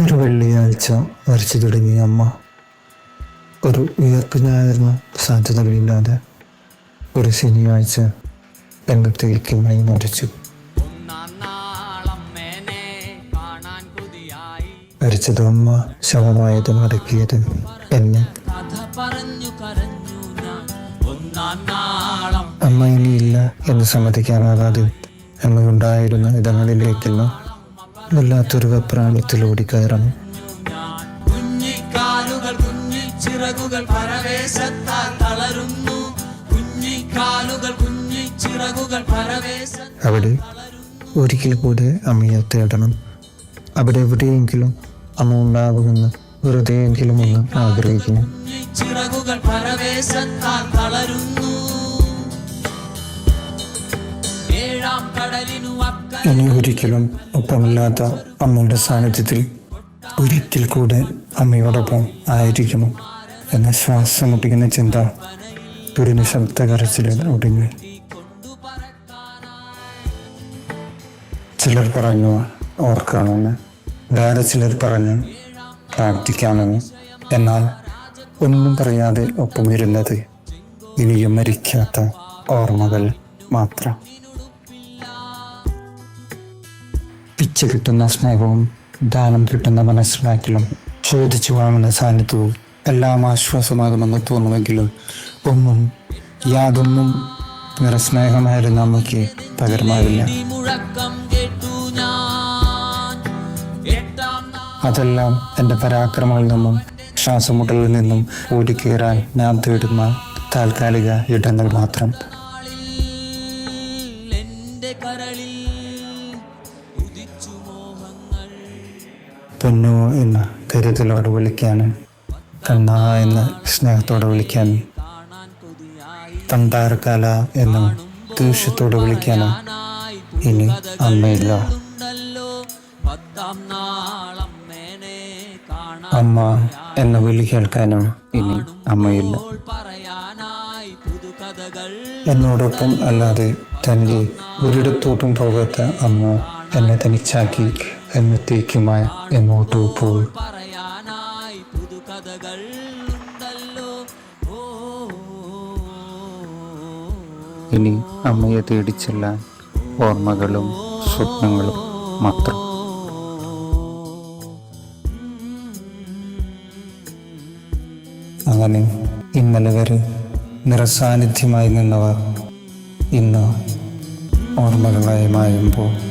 ഒരു വെള്ളിയാഴ്ച വരച്ചു തുടങ്ങിയ അമ്മ ഒരു ഉയർപ്പ് ഞായറിന് സാധ്യതകളില്ലാതെ ഒരു ശനിയാഴ്ച രംഗത്തേക്ക് മരച്ചു. മരിച്ചത് അമ്മ ശവമായത് മടക്കിയത് എന്നെ. അമ്മ ഇനിയില്ല എന്ന് സമ്മതിക്കാനാകാതെ അമ്മയുണ്ടായിരുന്ന ഇടങ്ങളിലേക്കെല്ലാം വല്ലാത്തൊരു വെപ്രാണത്തിലൂടി കയറണം ഞാൻ കുഞ്ഞിക്കാലുകൾ കുഞ്ഞിച്ചിറകുകൾ പരവേശത്താൽ തളരുന്നു. കുഞ്ഞിക്കാലുകൾ കുഞ്ഞിച്ചിറകുകൾ പരവേശ അവിടെ ഒരിക്കൽ കൂടെ അമ്മയെ തേടണം. അവിടെ എവിടെയെങ്കിലും അമ്മ ഉണ്ടാവുമെന്ന് വെറുതെയെങ്കിലും ഒന്ന് ആഗ്രഹിക്കുന്നു ചിറകുകൾ പരവേശത്താൽ തളരുന്നു. ഇനി ഒരിക്കലും ഒപ്പമില്ലാത്ത അമ്മയുടെ സാന്നിധ്യത്തിൽ ഒരിക്കൽ കൂടെ അമ്മയോടൊപ്പം ആയിരിക്കുന്നു എന്ന ശ്വാസം മുട്ടിക്കുന്ന ചിന്ത ഒരു നിശബ്ദ കരച്ചിലിൽ ഒടുങ്ങി ചിലർ പറഞ്ഞു ഓർക്കണമെന്ന്. വേറെ ചിലർ പറഞ്ഞു പ്രാർത്ഥിക്കാമെന്ന്. എന്നാൽ ഒന്നും പറയാതെ ഒപ്പമിരുന്നത് ഇനിയും മരിക്കാത്ത ഓർമ്മകൾ മാത്രം. പിച്ച കിട്ടുന്ന സ്നേഹവും ദാനം കിട്ടുന്ന മനസ്സിലാക്കലും ചോദിച്ചു വാങ്ങുന്ന സാന്നിധ്യവും എല്ലാം ആശ്വാസമാകുമെന്ന് തോന്നുമെങ്കിലും ഒന്നും യാതൊന്നും നിറസ്നേഹമായിരുന്ന നമുക്ക് പകരമാവില്ല. അതെല്ലാം എന്റെ പരാക്രമങ്ങളിൽ നിന്നും ശ്വാസമുട്ടലിൽ നിന്നും ഓടിക്കേറാൻ ഞാൻ തേടുന്ന താൽക്കാലിക ഇടങ്ങൾ മാത്രം. പൊന്നു എന്ന് കരുതലോടെ വിളിക്കാനും കണ്ണ എന്ന് സ്നേഹത്തോടെ വിളിക്കാനും തണ്ടാർക്കാല എന്ന് ദേഷ്യത്തോടെ വിളിക്കാനും ഇനി അമ്മയില്ല. അമ്മ എന്ന വിളി കേൾക്കാനും ഇനി അമ്മയില്ല. എന്നോടൊപ്പം അല്ലാതെ തന്റെ ഒരിടത്തോട്ടും പോകാത്ത അമ്മ എന്നെ തനിച്ചാക്കി എന്നത്തേക്കുമായി എങ്ങോട്ടോ പോയി. പറയാനായി പുതുകഥകൾ ഉണ്ടല്ലോ. ഇനി അമ്മയെ തേടിച്ചെല്ലാൻ ഓർമ്മകളും സ്വപ്നങ്ങളും മാത്രം. അങ്ങനെ ഇന്നലെ വരെ നിറസാന്നിധ്യമായി നിന്നവർ ഇന്ന് ഓർമ്മകളായി മായുമ്പോൾ